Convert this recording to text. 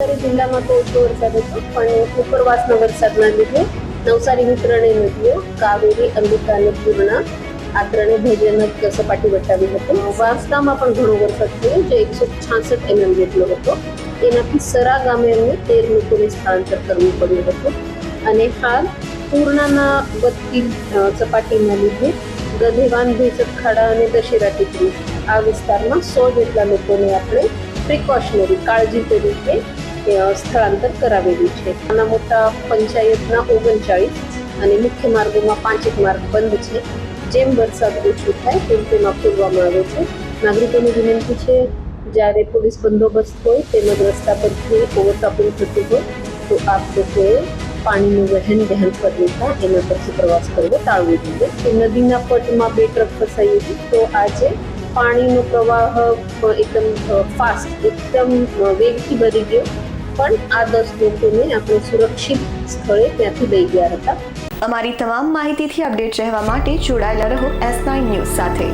નવસારી જિલ્લામાં તો ઓછો વરસાદ હતો, પણ ઉપરવાસના વરસાદના લીધે નવસારીની ત્રણેય નદીઓ, કાવેરી, અંબિકા અને પૂર્ણા આ ત્રણેય ભયજનક સપાટી વટાવી હતી. વાંસદામાં પણ ઘણો વરસાદ થયો, જે એકસો છાસઠ એમએમ જેટલો હતો. એનાથી સરા ગામે અમને તેર લોકોને સ્થળાંતર કરવું પડ્યું હતું. અને હાલ પૂર્ણાના વધતી સપાટીના લીધે ગધેવાન, ભેસક, ખાડા અને દશેરા ટીકરી આ વિસ્તારમાં સો જેટલા લોકોને આપણે પ્રિકોશનરી કાળજી તરીકે સ્થળાંતર કરાવેલું છે. નાના મોટા પંચાયતના ઓગણચાળીસ અને મુખ્ય માર્ગોમાં પાંચેક માર્ગ બંધ છે. જેમ વરસાદ ઓછો થાય તેમ તેમાં ખોલવામાં આવે છે. નાગરિકોની વિનંતી છે, જ્યારે પોલીસ બંદોબસ્ત હોય, તેમજ રસ્તા પરથી ઓવરટોપિંગ થતું હોય, તો આપ લોકોએ પાણીનું વહેન વહેન પર લેતા એના પરથી પ્રવાસ કરવો ટાળવો જોઈએ. તો નદીના પટમાં બે ટ્રક ફસાઈ હતી, તો આજે પાણીનો પ્રવાહ એકદમ ફાસ્ટ એકદમ વેગથી ભરી ગયો. પણ આ દસ લોકોને આપણે સુરક્ષિત સ્થળે ત્યાંથી લઈ ગયા હતા. અમારી તમામ માહિતીથી અપડેટ રહેવા માટે જોડાયેલા રહો એસ નાઇન ન્યૂઝ સાથે.